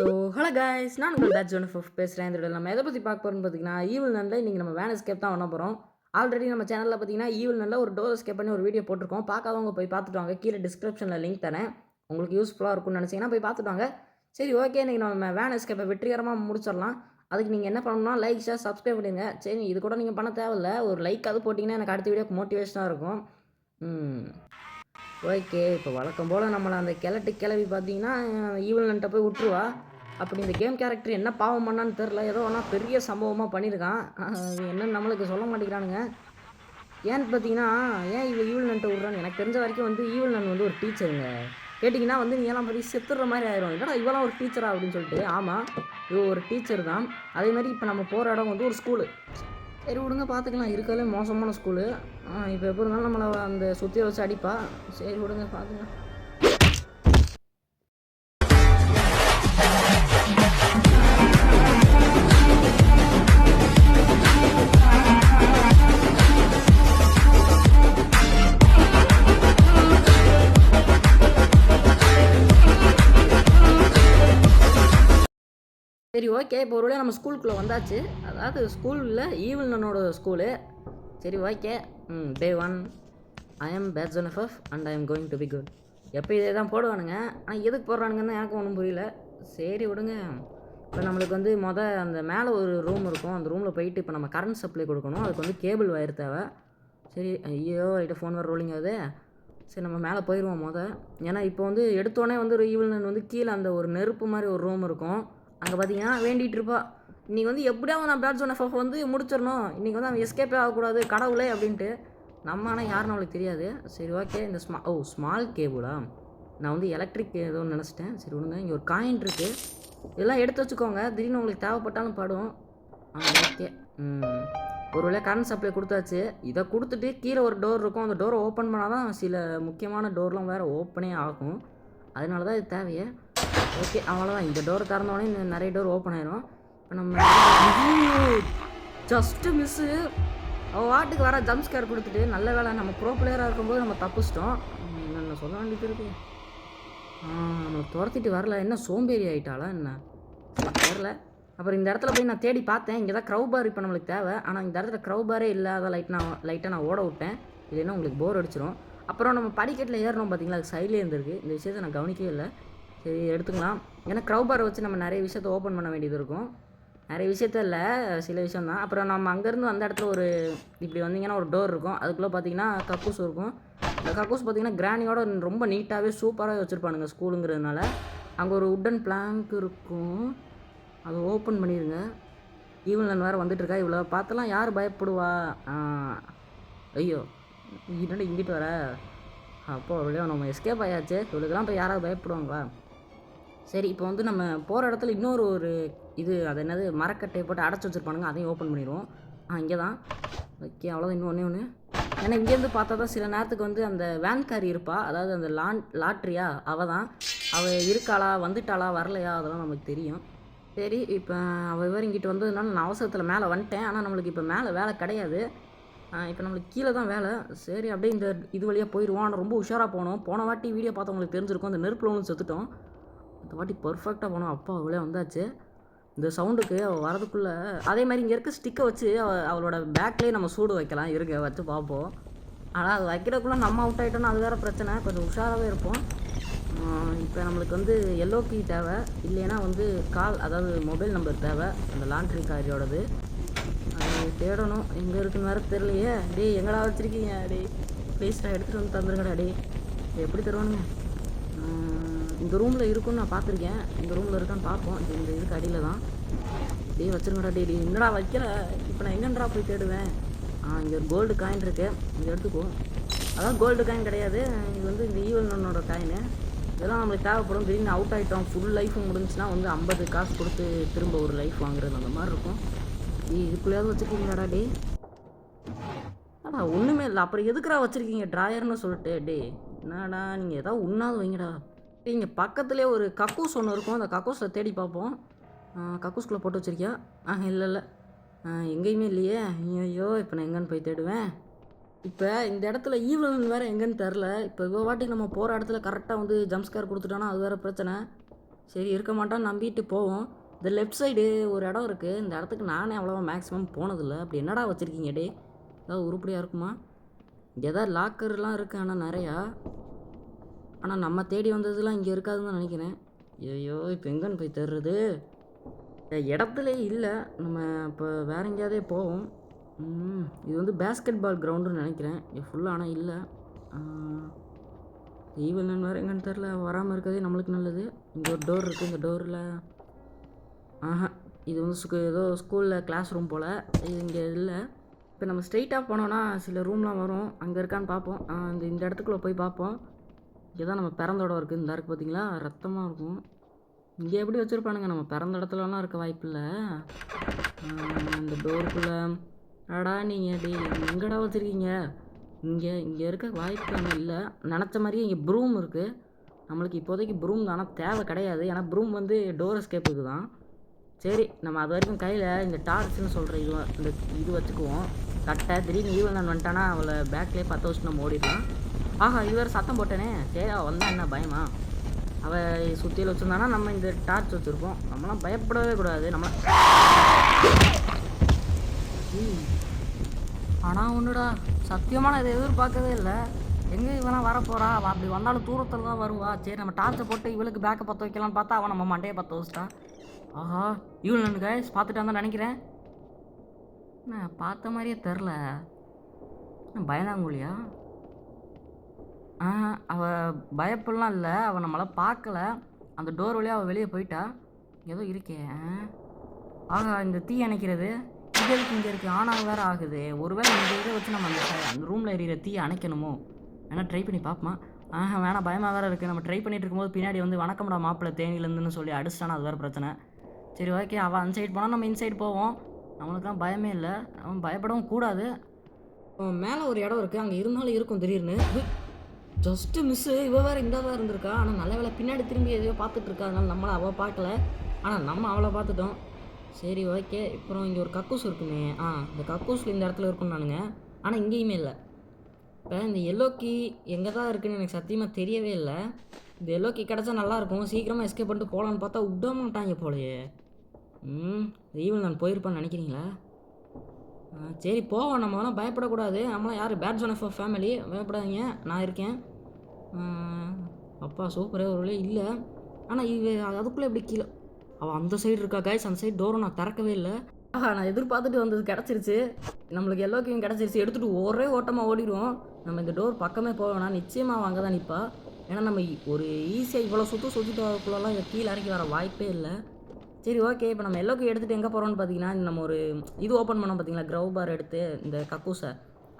So hello guys நான் உங்கள் batch one fifth பேசுகிறேன் இந்த நம்ம எதை பற்றி பார்க்க போகிறோம்னு பார்த்தீங்கன்னா ஈவில் நல்ல இன்றைக்கி நம்ம வேன் எஸ்கேப் தான் பண்ண போகிறோம் ஆல்ரெடி நம்ம சேனலில் பார்த்தீங்கன்னா ஈவில் நல்ல ஒரு டோர் எஸ்கேப் பண்ணி ஒரு வீடியோ போட்டிருக்கோம். பார்க்காதவங்க போய் பார்த்துட்டு வாங்க. கீழே டிஸ்கிரிப்ஷனில் லிங்க் தரேன். உங்களுக்கு யூஸ்ஃபுல்லாக இருக்கும்னு நினச்சிங்கன்னா போய் பார்த்துட்டு வாங்க. சரி ஓகே இன்றைக்கி நம்ம வேன் எஸ்கேப்பை வெற்றிகரமாக முடிச்சிடலாம். அதுக்கு நீங்கள் என்ன பண்ணணும்னா லைக் ஷேர் சப்ஸ்கிரைப் பண்ணிடுங்க. சரி இது கூட நீங்கள் பண்ண தேவையில்ல. ஒரு லைக் அது போட்டிங்கன்னா எனக்கு அடுத்த வீடியோக்கு மோட்டிவேஷனாக இருக்கும். ஓகே இப்போ வழக்கம் போல் நம்மளை அந்த கிழட்டு கிளவி பார்த்தீங்கன்னா ஈவல்ன்ட்ட போய் விட்டுருவா. அப்படி இந்த கேம் கேரக்டர் என்ன பாவம் பண்ணான்னு தெரில ஏதோ ஆனால் பெரிய சம்பவமாக பண்ணியிருக்கான் என்னன்னு நம்மளுக்கு சொல்ல மாட்டேங்கிறானுங்க. ஏன்னு பார்த்தீங்கன்னா ஏன் இவ ஈவல் நன்ட்டு எனக்கு தெரிஞ்ச வரைக்கும் வந்து ஈவல் நன் வந்து ஒரு டீச்சருங்க கேட்டிங்கன்னா வந்து நீங்களாம் பற்றி செத்துற மாதிரி ஆயிரும். என்னடா இவெல்லாம் ஒரு டீச்சரா அப்படின்னு சொல்லிட்டு. ஆமாம் இவ ஒரு டீச்சர் தான். அதே மாதிரி இப்போ நம்ம போகிற இடம் வந்து ஒரு ஸ்கூலு சரி விடுங்க பார்த்துக்கலாம் இருக்கிறதுலே மோசமான ஸ்கூலு இப்போ எப்போ இருந்தாலும் நம்மளை அந்த சுற்றியை வச்சு அடிப்பா. சரி விடுங்க பார்த்துக்கலாம் சரி ஓகே. இப்போ ஒரு நம்ம ஸ்கூலுக்குள்ளே வந்தாச்சு. அதாவது ஸ்கூலில் ஈவில் நன்னோட ஸ்கூலு. சரி okay. Hmm day one. I am bad John F and I am going to be good எப்போ இதே தான் போடுவானுங்க. ஆனால் எதுக்கு போடுறானுங்கன்னு எனக்கு ஒன்றும் புரியல. சரி விடுங்க. இப்போ நம்மளுக்கு வந்து மொதல் அந்த மேலே ஒரு ரூம் இருக்கும். அந்த ரூமில் போயிட்டு இப்போ நம்ம கரண்ட் சப்ளை கொடுக்கணும். அதுக்கு வந்து கேபிள் வயர் தேவை. சரி ஐயோ ஐட்ட ஃபோன் வர ரோலிங் ஆகுது. சரி நம்ம மேலே போயிடுவோம் மொதல் ஏன்னா இப்போ வந்து எடுத்தோடனே வந்து ஒரு ஈவினிங் வந்து கீழே அந்த ஒரு நெருப்பு மாதிரி ஒரு ரூம் இருக்கும். அங்கே பார்த்தீங்கன்னா வேண்டிகிட்டு இருப்பா இன்றைக்கி வந்து எப்படியாவது நான் பேட்ஸ் ஒன் எஃப் வந்து முடிச்சிடணும். இன்றைக்கி வந்து அவன் எஸ்கேப்பே ஆகக்கூடாது கடவுளே அப்படின்ட்டு. நம்ம ஆனால் யாருன்னு அவளுக்கு தெரியாது. சரி ஓகே இந்த ஸ்மா ஓ ஸ்மால் கேபிளா நான் வந்து எலக்ட்ரிக் ஏதோ நினச்சிட்டேன். சரி விடுங்க இங்கே ஒரு காயின் இருக்குது இதெல்லாம் எடுத்து வச்சுக்கோங்க. திடீர்னு உங்களுக்கு தேவைப்பட்டாலும் படும். ஆ ஓகே ம். ஒரு வேளை கரண்ட் சப்ளை கொடுத்தாச்சு. இதை கொடுத்துட்டு கீழே ஒரு டோர் இருக்கும். அந்த டோரை ஓப்பன் பண்ணால் தான் சில முக்கியமான டோர்லாம் வேறு ஓப்பனே ஆகும். அதனால தான் இது தேவையே. ஓகே அவ்வளோதான் இந்த டோர் திறந்தோடனே இன்னும் நிறைய டோர் ஓப்பன் ஆயிரும். இப்போ நம்ம ஜஸ்ட்டு மிஸ்ஸு அவள் வாட்டுக்கு வர ஜம்ப் ஸ்கேர் கொடுத்துட்டு நல்ல வேலை நம்ம ப்ரோ பிளேயராக இருக்கும்போது நம்ம தப்பிச்சிட்டோம். என்ன சொல்ல வேண்டியது இருக்கு? நம்ம துரத்திட்டு வரல. என்ன சோம்பேறி ஆகிட்டாளா என்ன? வரல அப்புறம் இந்த இடத்துல போய் நான் தேடி பார்த்தேன். இங்கே தான் க்ரௌ பார் இப்போ நம்மளுக்கு தேவை. ஆனால் இந்த இடத்துல க்ரௌ பாரே இல்லாத லைட் நான் லைட்டாக நான் ஓட விட்டேன். இல்லைன்னா உங்களுக்கு போர் அடிச்சிடும் அப்புறம் நம்ம படிக்கட்டில் ஏறணும் பார்த்தீங்களா அது சைட்லேயே இருந்திருக்கு. இந்த விஷயத்தை நான் கவனிக்கவே இல்லை. சரி எடுத்துக்கலாம். ஏன்னா க்ரௌ பாரை வச்சு நம்ம நிறைய விஷயத்த ஓப்பன் பண்ண வேண்டியது இருக்கும். நிறைய விஷயத்த இல்லை சில விஷயம் தான் அப்புறம் நம்ம அங்கேருந்து அந்த இடத்துல ஒரு இப்படி வந்தீங்கன்னா ஒரு டோர் இருக்கும். அதுக்குள்ளே பார்த்தீங்கன்னா கக்கூஸ் இருக்கும். இந்த கக்கூஸ் பார்த்தீங்கன்னா கிராணியோட ரொம்ப நீட்டாகவே சூப்பராக வச்சுருப்பானுங்க ஸ்கூலுங்கிறதுனால அங்கே ஒரு உட்டன் பிளாங்க் இருக்கும். அதை ஓப்பன் பண்ணிடுங்க ஈவன் வேறு வந்துட்டுருக்கா இவ்வளோ பார்த்தலாம் யார் பயப்படுவா? ஐயோ என்னடா இங்கிட்டு வர? அப்போ அப்படியே நம்ம எஸ்கேப் ஆயாச்சு. இவளுக்கெல்லாம் இப்போ யாராவது பயப்படுவாங்களா? சரி இப்போ வந்து நம்ம போகிற இடத்துல இன்னொரு ஒரு இது அது என்னது மரக்கட்டையை போட்டு அடைச்சி வச்சுருப்பானுங்க அதையும் ஓப்பன் பண்ணிடுவோம். ஆ இங்கே தான் ஓகே அவ்வளோதான் இன்னும் ஒன்றே ஒன்று ஏன்னா இங்கேருந்து பார்த்தா தான் சில நேரத்துக்கு வந்து அந்த வேன்காரி இருப்பா. அதாவது அந்த லான் லாட்ரியா அவள் தான் அவள் இருக்காளா வந்துட்டாளா வரலையா அதெல்லாம் நமக்கு தெரியும். சரி இப்போ அவள் இவர் இங்கிட்டு வந்ததுனால நான் அவசரத்தில் மேலே வந்துட்டேன். ஆனால் நம்மளுக்கு இப்போ மேலே வேலை கிடையாது. இப்போ நம்மளுக்கு கீழே தான் வேலை. சரி அப்படியே இந்த இது வழியாக போயிடுவோம் ஆனால் ரொம்ப உஷாராக போகணும் போன வாட்டி வீடியோ பார்த்தவங்களுக்கு தெரிஞ்சிருக்கும். அந்த நெருப்பில் ஒன்று செத்துட்டோம். இந்த வாட்டி பர்ஃபெக்டாக போனோம் அப்பா அவளே வந்தாச்சு. இந்த சவுண்டுக்கு அவள் வரதுக்குள்ளே அதே மாதிரி இங்கே இருக்க ஸ்டிக்கை வச்சு அவளோட பேக்லேயே நம்ம சூடு வைக்கலாம். இருக்க வச்சு பார்ப்போம். ஆனால் அது வைக்கிறதுக்குள்ளே நம்ம அவுட் ஆகிட்டோம்னா அது வேறு பிரச்சனை. கொஞ்சம் உஷாராகவே இருப்போம். இப்போ நம்மளுக்கு வந்து எல்லோ கீ தேவை. இல்லைன்னா வந்து கால் அதாவது மொபைல் நம்பர் தேவை. அந்த லாண்ட்ரி காரியோடது. அது தேடணும். எங்கே இருக்குன்னு வேறு தெரியலையே. டேய் எங்கடா வச்சுருக்கீங்க? டேய் ப்ளீஸ்டா எடுத்துகிட்டு வந்து தந்துருங்கடா டேய். எப்படி தருவானுங்க? இந்த ரூமில் இருக்குன்னு நான் பார்த்துருக்கேன். இந்த ரூமில் இருக்கான்னு பார்ப்போம். இந்த இதுக்கு அடியில் தான் டேய் வச்சுருங்கடா டேய் என்னடா வைக்கல இப்போ நான் எங்கன்றா போய் தேடுவேன்? ஆ இங்கே ஒரு கோல்டு காயின் இருக்கு. இங்கே எடுத்துக்கோ. அதான் கோல்டு காயின் கிடையாது. இது வந்து இந்த ஈவனோட காயின் இதெல்லாம் நம்மளுக்கு தேவைப்படும். திடீர்னு அவுட் ஆகிட்டோம் ஃபுல் லைஃபும் முடிஞ்சுன்னா வந்து ஐம்பது காசு கொடுத்து திரும்ப ஒரு லைஃப் வாங்குறது அந்த மாதிரி இருக்கும். நீ இதுக்குள்ளேயாவது வச்சுருக்கீங்களாடா டே அடா ஒன்றுமே இல்லை. அப்புறம் எதுக்குடா வச்சுருக்கீங்க? ட்ராயர்னு சொல்லிட்டு டே என்னடா நீங்கள் ஏதாவது உண்ணாது வைங்கடா. இங்கே பக்கத்துலேயே ஒரு கக்கூஸ் ஒன்று இருக்கும். அந்த கக்கூஸில் தேடி பார்ப்போம். கக்கூஸ்குள்ளே போட்டு வச்சிருக்கியா? ஆ இல்லை இல்லை. எங்கேயுமே இல்லையே. ஐயோ இப்போ நான் எங்கேன்னு போய் தேடுவேன். இப்போ இந்த இடத்துல ஈவன் வேறு எங்கேன்னு தெரில இப்போ இவ்வளோ வாட்டி நம்ம போகிற இடத்துல கரெக்டாக வந்து ஜம்ஸ்கார் கொடுத்துட்டோன்னா அது வேறு பிரச்சனை. சரி இருக்க மாட்டான்னு நம்பிட்டு போவோம். இந்த லெஃப்ட் சைடு ஒரு இடம் இருக்குது இந்த இடத்துக்கு நானே அவ்வளோவா மேக்ஸிமம் போனதில்லை. அப்படி என்னடா வச்சுருக்கீங்க டே ஏதாவது உருப்படியாக இருக்குமா? இங்கே ஏதாவது லாக்கர்லாம் இருக்குது ஆனால் நிறையா. ஆனால் நம்ம தேடி வந்ததுலாம் இங்கே இருக்காதுன்னு நினைக்கிறேன். ஐயோ இப்போ எங்கன்னு போய் தர்றது இடத்துல இல்லை. நம்ம இப்போ வேற எங்கேயாவதே போவோம். இது வந்து பேஸ்கெட் பால் கிரவுண்டுன்னு நினைக்கிறேன். இது ஃபுல்லாக ஆனால் இல்லை. ஈவன் வேறு எங்கன்னு தெரில வராமல் இருக்கிறதே நம்மளுக்கு நல்லது. இங்கே ஒரு டோர் இருக்குது இந்த டோரில் ஆஹா இது வந்து ஸ்கூ ஏதோ ஸ்கூலில் கிளாஸ் ரூம் போல். இது இங்கே இல்லை. இப்போ நம்ம ஸ்ட்ரெயிட்டாக போனோன்னா சில ரூம்லாம் வரும். அங்கே இருக்கான்னு பார்ப்போம். அந்த இந்த இந்த இடத்துக்குள்ளே போய் பார்ப்போம். இங்கே தான் நம்ம பிறந்த இடம் இருக்குது இந்த இருக்குது பார்த்தீங்களா ரத்தமாக இருக்கும். இங்கே எப்படி வச்சுருப்பானுங்க? நம்ம பிறந்த இடத்துலலாம் இருக்க வாய்ப்பில்லை இந்த டோருக்குள்ளே அடா நீங்கள் டி எங்கடா வச்சுருக்கீங்க? இங்கே இங்கே இருக்க வாய்ப்பு இல்லை. நினச்ச மாதிரியே இங்கே ப்ரூம் இருக்குது நம்மளுக்கு இப்போதைக்கு ப்ரூம் தானே தேவை கிடையாது. ஏன்னா ப்ரூம் வந்து டோர் எஸ்கேப்புக்கு தான் சரி நம்ம அது வரைக்கும் கையில் இந்த டார்ச்னு சொல்கிற இது இந்த இது வச்சுக்குவோம். கட்டை. திடீர்னு ஈவன் நான் வந்துட்டானா அவளை பேக்லேயே பத்து வச்சு நம்ம ஓடிடலாம். ஆஹா இவர் சத்தம் போட்டேனே. சரி அவள் வந்தா என்ன பயமா? அவள் சுற்றியில் வச்சுருந்தானா நம்ம இந்த டார்ச் வச்சுருப்போம் நம்மளாம் பயப்படவே கூடாது. நம்ம ஆனால் ஒன்றுடா சத்தியமாக நான் இதை எதிர்பார்க்கவே இல்லை. எங்கே இவனா வரப்போறா? அவள் அப்படி வந்தாலும் தூரத்தில் தான் வருவா. சரி நம்ம டார்ச்சை போட்டு இவளுக்கு பேக்கை பற்ற வைக்கலாம்னு பார்த்தா அவன் நம்ம மண்டையை பற்ற வச்சுட்டான் ஆஹா இவள் நண்டு கைஸ் பார்த்துட்டு வந்தா நினைக்கிறேன். நான் பார்த்த மாதிரியே தெரில பயந்தாங்குழியா ஆ அவள் பயப்படலாம் இல்லை. அவள் நம்மளாம் பார்க்கல. அந்த டோர் வழியாக அவள் வெளியே போயிட்டா. ஏதோ இருக்கே ஆகா இந்த தீ அணைக்கிறது. இது எதுக்கு இங்கே இருக்குது ஆனால் வேறு ஆகுது. ஒருவேளை இந்த இதை வச்சு நம்ம அந்த அந்த ரூமில் எரியிற தீ அணைக்கணுமோ? வேணால் ட்ரை பண்ணி பார்ப்போமா? ஆஹா வேணாம் பயமாக வேறு இருக்குது நம்ம ட்ரை பண்ணிட்டு இருக்கும்போது பின்னாடி வந்து வணக்கம்டா மாப்பிள்ளை தேனிலேருந்துன்னு சொல்லி அடிச்சிட்டானா அது வேறு பிரச்சனை. சரி ஓகே அவள் அந்த சைடு போனால் நம்ம இன்சைட் போவோம். நம்மளுக்குலாம் பயமே இல்லை. அவன் பயப்படவும் கூடாது. மேலே ஒரு இடம் இருக்குது அங்கே இருந்தாலும் இருக்கும் திடீர்னு. ஜஸ்ட்டு மிஸ்ஸு இவ வேறு இந்த இருந்திருக்கா. ஆனால் நல்ல வேலை பின்னாடி திரும்பி எதையோ பார்த்துட்டு இருக்கா அதனால நம்மளை அவள் பார்க்கல. ஆனால் நம்ம அவளை பார்த்துட்டோம். சரி ஓகே அப்புறம் இங்கே ஒரு கக்கூஸ் இருக்குமே. ஆ இந்த கக்கூஸில் இந்த இடத்துல இருக்கும் நானுங்க ஆனால் இங்கேயுமே இல்லை. இப்போ இந்த எல்லோ கீ எங்கே தான் இருக்குன்னு எனக்கு சத்தியமாக தெரியவே இல்லை. இந்த எல்லோ கீ கிடச்சா நல்லாயிருக்கும் சீக்கிரமாக எஸ்கேப் பண்ணிட்டு போகலான்னு பார்த்தா விட மாட்டாங்க போலயே. ம் ஈவன் நான் போயிருப்பான்னு நினைக்கிறீங்களா? சரி போவோம். நம்மளாம் பயப்படக்கூடாது. நம்மளாம் யார்? பேட் ஜோன் ஆஃப் ஃபேமிலி பயப்படாதீங்க. நான் இருக்கேன். அப்பா சூப்பரே ஒரு இல்லை. ஆனால் இவ அதுக்குள்ளே எப்படி கீழே. அவள் அந்த சைடு இருக்கா கைஸ் அந்த சைடு டோரை நான் திறக்கவே இல்லை. ஆஹா நான் எதிர்பார்த்துட்டு வந்தது கிடச்சிருச்சு. நம்மளுக்கு எல்லோக்கையும் கிடச்சிருச்சு. எடுத்துகிட்டு ஒரே ஓட்டமாக ஓடிடுவோம். நம்ம இந்த டோர் பக்கமே போக வேணாம். நிச்சயமாக அவள் அங்கே தான் நிற்பா ஏன்னா நம்ம ஒரு ஈஸியாக இவ்வளோ சுற்று சுற்றிட்டு வரக்குள்ளலாம் இதை கீழே இறக்கி வர வாய்ப்பே இல்லை. சரி ஓகே இப்போ நம்ம எல்லோக்கு எடுத்துகிட்டு எங்கே போகிறோம்னு பார்த்தீங்கன்னா நம்ம ஒரு இது ஓப்பன் பண்ணோம் பார்த்தீங்களா க்ரௌ பார் எடுத்து இந்த கக்கூஸை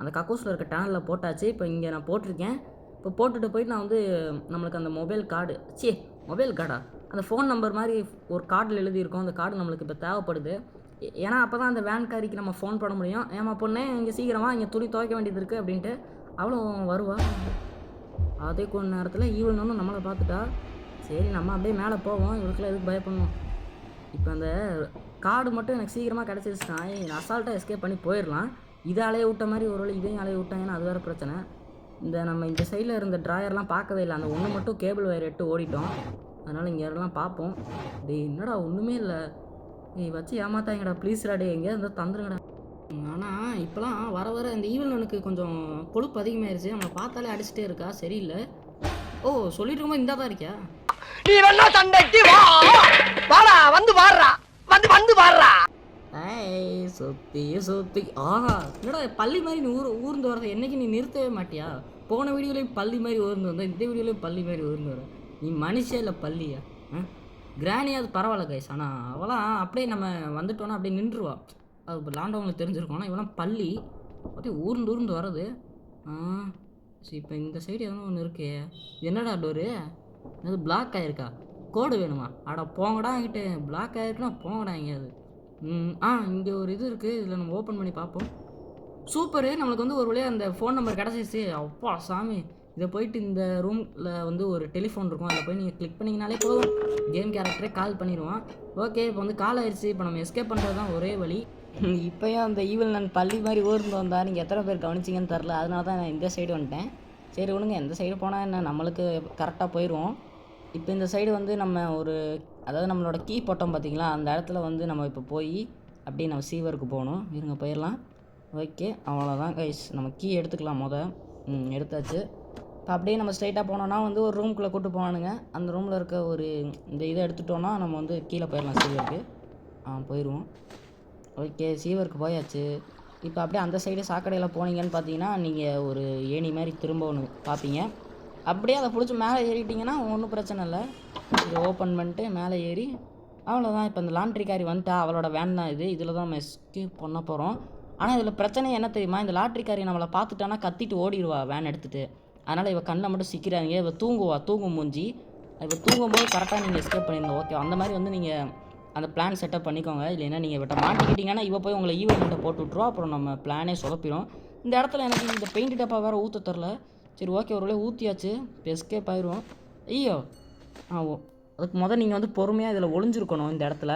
அந்த கக்கூஸில் இருக்க டேனலில் போட்டாச்சு. இப்போ இங்கே நான் போட்டிருக்கேன். இப்போ போட்டுட்டு போயிட்டு நான் வந்து நம்மளுக்கு அந்த மொபைல் கார்டு ச்சே மொபைல் கார்டா? அந்த ஃபோன் நம்பர் மாதிரி ஒரு கார்டில் எழுதியிருக்கோம். அந்த கார்டு நம்மளுக்கு இப்போ தேவைப்படுது. ஏ- ஏன்னா அப்போ தான் அந்த வேன்காரிக்கு நம்ம ஃபோன் பண்ண முடியும். ஏமா பொண்ணே இங்கே சீக்கிரமாக இங்கே துணி துவைக்க வேண்டியது இருக்குது அப்படின்ட்டு அவளும் வருவா. அதே கொஞ்ச நேரத்தில் ஈவன் ஒன்று நம்மளை பார்த்துட்டா சரி நம்ம அப்படியே மேலே போவோம். இவளுக்குலாம் எதுக்கு பயப்படணும்? இப்போ அந்த கார்டு மட்டும் எனக்கு சீக்கிரமாக கிடச்சிருச்சுன்னா அசால்ட்டாக எஸ்கேப் பண்ணி போயிடலாம். இதை அலைய விட்ட மாதிரி ஒரு வேளை இதையும் அலைய விட்டாங்கன்னா அது வேறு பிரச்சனை. இந்த நம்ம இந்த சைடில் இருந்த ட்ராயர்லாம் பார்க்கவே இல்லை. அந்த ஒன்று மட்டும் கேபிள் வயர் எட்டு ஓடிட்டோம். அதனால் இங்கே யாரெல்லாம் பார்ப்போம். டேய் என்னடா ஒன்றுமே இல்லை. நீ வச்சு ஏமாத்தாங்கடா. ப்ளீஸ்டா டே எங்கேயா இருந்தால் தந்துருங்கடா. ஆனால் இப்போலாம் வர வர இந்த ஈவல் எனக்கு கொஞ்சம் கொழுப்பு அதிகமாயிருச்சு. அவனை பார்த்தாலே அடிச்சுட்டே இருக்கா? சரியில்லை. ஓ சொல்லிட்டு இருக்கும்போது இந்த தான் இருக்கியா? நீ வேணா சண்டைக்கு வா. வாடா வந்து வாடுறா. வந்து வந்து வாடுறா. ஏய் சுத்தி சுத்தி. ஆஹா என்னடா பள்ளி மாதிரி நீ ஊர் ஊர்ந்து வரத என்னைக்கு நீ நிறுத்தவே மாட்டியா? போன வீடியோலையும் பள்ளி மாதிரி ஊர்ந்து வந்த இந்த வீடியோலையும் பள்ளி மாதிரி ஊர்ந்து வர நீ மனுஷே இல்லை பள்ளியா? கிராணியாவது பரவாயில்ல கைஸ் ஆனால் அவளாம் அப்படியே நம்ம வந்துட்டோன்னா அப்படியே நின்றுவா அது இப்போ லாண்டவங்களுக்கு தெரிஞ்சிருக்கும். ஆனால் இவெல்லாம் பள்ளி அப்படியே ஊர்ந்து ஊர்ந்து வர்றது. ஆ சரி இப்போ இந்த சைடு எதனா ஒன்று இருக்கே. என்னடா டோரு? அது பிளாக் ஆகிருக்கா கோடு வேணுமா? அட போங்கடா என்கிட்ட. பிளாக் ஆகிருக்குன்னா போங்கடா எங்கேயாவது. ஆ இங்கே ஒரு இது இருக்குது இதில் நம்ம ஓப்பன் பண்ணி பார்ப்போம். சூப்பரு நம்மளுக்கு வந்து ஒரு வழியாக அந்த ஃபோன் நம்பர் கிடச்சிச்சு அப்பா சாமி. இதை போயிட்டு இந்த ரூமில் வந்து ஒரு டெலிஃபோன் இருக்கும். அதில் போய் நீங்கள் கிளிக் பண்ணிங்கனாலே போதும். கேம் கேரக்டரே கால் பண்ணிடுவான். ஓகே இப்போ வந்து கால் ஆயிடுச்சு இப்போ நம்ம எஸ்கேப் பண்ணுறது தான் ஒரே வழி. இப்போயும் அந்த ஈவில் நான் பள்ளி மாதிரி ஊர்ந்து வந்தால் நீங்கள் எத்தனை பேர் கவனிச்சிங்கன்னு தெரில அதனால தான் நான் இந்த சைடு வந்துட்டேன். சரி விடுங்க. எந்த சைடு போனால் என்ன? நம்மளுக்கு கரெக்டாக போயிடுவோம் இப்போ இந்த சைடு வந்து நம்ம ஒரு அதாவது நம்மளோட கீ போட்டோம் பார்த்தீங்களா? அந்த இடத்துல வந்து நம்ம இப்போ போய் அப்படியே நம்ம சீவருக்கு போகணும். இருங்க போயிடலாம் ஓகே அவ்வளோதான் கைஸ் நம்ம கீ எடுத்துக்கலாம் முத. எடுத்தாச்சு. இப்போ அப்படியே நம்ம ஸ்ட்ரைட்டாக போனோன்னா வந்து ஒரு ரூம்குள்ளே கூட்டு போவானுங்க அந்த ரூமில் இருக்க ஒரு இந்த இதை எடுத்துட்டோன்னா நம்ம வந்து கீழே போயிடலாம் சீவருக்கு. ஆ போயிடுவோம் ஓகே சீவருக்கு போயாச்சு. இப்போ அப்படியே அந்த சைடு சாக்கடையில் போனீங்கன்னு பார்த்தீங்கன்னா நீங்கள் ஒரு ஏணி மாதிரி திரும்ப ஒன்று பார்ப்பீங்க அப்படியே அதை பிடிச்சி மேலே ஏறிட்டிங்கன்னா ஒன்றும் பிரச்சனை இல்லை. இதை ஓப்பன் பண்ணிட்டு மேலே ஏறி அவ்வளோதான் இப்போ இந்த லாண்ட்ரி வந்துட்டா அவளோட வேன் தான் இது. இதில் தான் நம்ம எஸ்கேப் பண்ண போகிறோம் ஆனால் இதில் பிரச்சனை என்ன தெரியுமா? இந்த லாட்ரிக்காரி நம்மளை பார்த்துட்டானா கத்திட்டு ஓடிடுவா வேன் எடுத்துகிட்டு அதனால் இவள் கண்ணை மட்டும் சிக்கிறாங்க இவள் தூங்குவா தூங்கும் மூஞ்சி. இவ தூங்கும்போது கரெக்டாக நீங்கள் எஸ்கேப் பண்ணிடணும் ஓகே அந்த மாதிரி வந்து நீங்கள் அந்த பிளான் செட்டப் பண்ணிக்கோங்க. இல்லைன்னா நீங்கள் இவட்ட மாட்டிக்கிட்டீங்கன்னா இவ போய் உங்களை ஈவெண்ட்டை போட்டு விட்ருவா அப்புறம் நம்ம பிளானே சொதப்பிடும் இந்த இடத்துல எனக்கு இந்த பெயிண்ட் டப்பா வேறு ஊற்ற தரல. சரி ஓகே ஒரு வேலையை ஊற்றியாச்சு இப்போ எஸ்கேப் ஆயிரும். ஐயோ ஆ ஓ அதுக்கு முதல் நீங்கள் வந்து பொறுமையாக இதில் ஒளிஞ்சிருக்கணும் இந்த இடத்துல.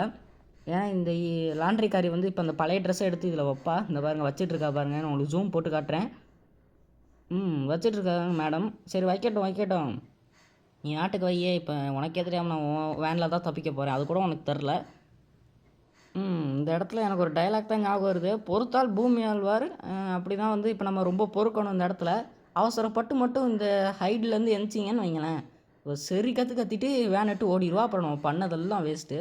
ஏன்னா இந்த லாண்ட்ரி காரி வந்து இப்போ அந்த பழைய ட்ரெஸ்ஸை எடுத்து இதில் வைப்பா. இந்த பாருங்க வச்சிட்ருக்கா பாருங்கள் பாருங்க. நான் உங்களுக்கு ஜூம் போட்டு காட்டுறேன். ம் வச்சிட்ருக்காங்க மேடம் சரி வைக்கட்டும் வைக்கட்டும். நீ நாட்டுக்கு வையே இப்போ உனக்கே தெரியாமல் நான் வேனில் தான் தப்பிக்க போகிறேன் அது கூட உனக்கு தெரில. ம் இந்த இடத்துல எனக்கு ஒரு டைலாக் தான் ஞாபகம் வருது. பொறுத்தால் பூமி ஆழ்வார். அப்படி தான் வந்து இப்போ நம்ம ரொம்ப பொறுக்கணும் இந்த இடத்துல. அவசரப்பட்டு மட்டும் இந்த ஹைட்லேருந்து எந்திச்சிங்கன்னு வைங்களேன். ஒரு சரி கற்று கத்திட்டு வேனட்டு ஓடிடுவா அப்புறம் நம்ம பண்ணதெல்லாம் வேஸ்ட்டு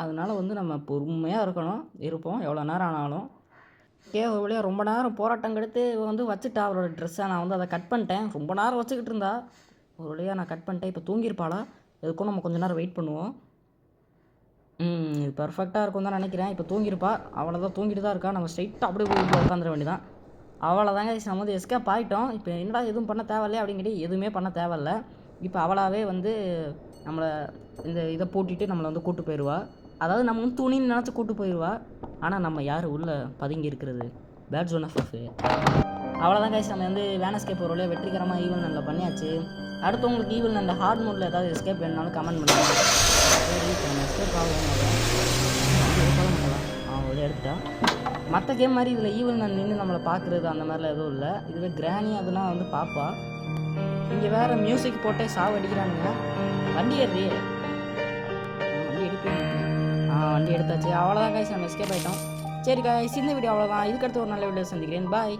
அதனால் வந்து நம்ம பொறுமையாக இருக்கணும். இருப்போம். எவ்வளோ நேரம் ஆனாலும். கே ஒரு வழியாக ரொம்ப நேரம் போராட்டம் கெடுத்து வந்து வச்சுட்டா அவரோட ட்ரெஸ்ஸை நான் வந்து அதை கட் பண்ணிட்டேன். ரொம்ப நேரம் வச்சுக்கிட்டு இருந்தா. ஒரு வழியாக நான் கட் பண்ணிட்டேன். இப்போ தூங்கியிருப்பாளா? எதுக்கும் நம்ம கொஞ்ச நேரம் வெயிட் பண்ணுவோம். ம் இது பர்ஃபெக்டாக இருக்கும் தான் நினைக்கிறேன். இப்போ தூங்கியிருப்பா. அவளை தான் தூங்கிட்டு தான் இருக்கா. நம்ம ஸ்ட்ரைட்டாக அப்படியே போய் உட்காந்துட வேண்டியதான் அவ்வளோதாங்க நம்ம வந்து எஸ்கேப் ஆகிட்டோம் இப்போ என்னடா எதுவும் பண்ண தேவையில்ல அப்படிங்கிட்டு எதுவுமே பண்ண தேவையில்ல. இப்போ அவளாவே வந்து நம்மளை இந்த இதை பூட்டிட்டு நம்மளை வந்து கூட்டு போயிடுவா அதாவது நம்ம வந்து துணின்னு நினச்சி கூட்டு போயிடுவா ஆனால் நம்ம யார்? உள்ளே பதுங்கி இருக்கிறது. பேட் ஜோன் ஆஃப் அவ்வளோதான் கைஸ் நம்ம வந்து வேன் எஸ்கேப் ஒரு வழியாக வெற்றிகரமாக ஈவல் நல்ல பண்ணியாச்சு. அடுத்து உங்களுக்கு ஈவல் நல்ல ஹார்ட் மோடில் ஏதாவது எஸ்கேப் வேணுனாலும் கமெண்ட் பண்ணுங்கள் மற்ற கேம் மாதிரி இதில் ஈவன் நான் நின்று நம்மளை பார்க்குறது அந்த மாதிரிலாம் எதுவும் இல்லை. இதுவே கிராணி அதெல்லாம் வந்து பார்ப்பா இங்கே வேறு மியூசிக் போட்டே சாவு அடிக்கிறானுங்க வண்டி ஏறி வண்டி எடுப்பேன் ஆ வண்டி எடுத்தாச்சு. அவ்வளோதான் காய்ச்சி நம்ம எஸ்கேப் ஆகிட்டோம் சரி காய்ச்சி இந்த வீடியோ அவ்வளோதான் இதுக்கடுத்து ஒரு நல்ல வீடியோ சந்திக்கிறேன். பாய்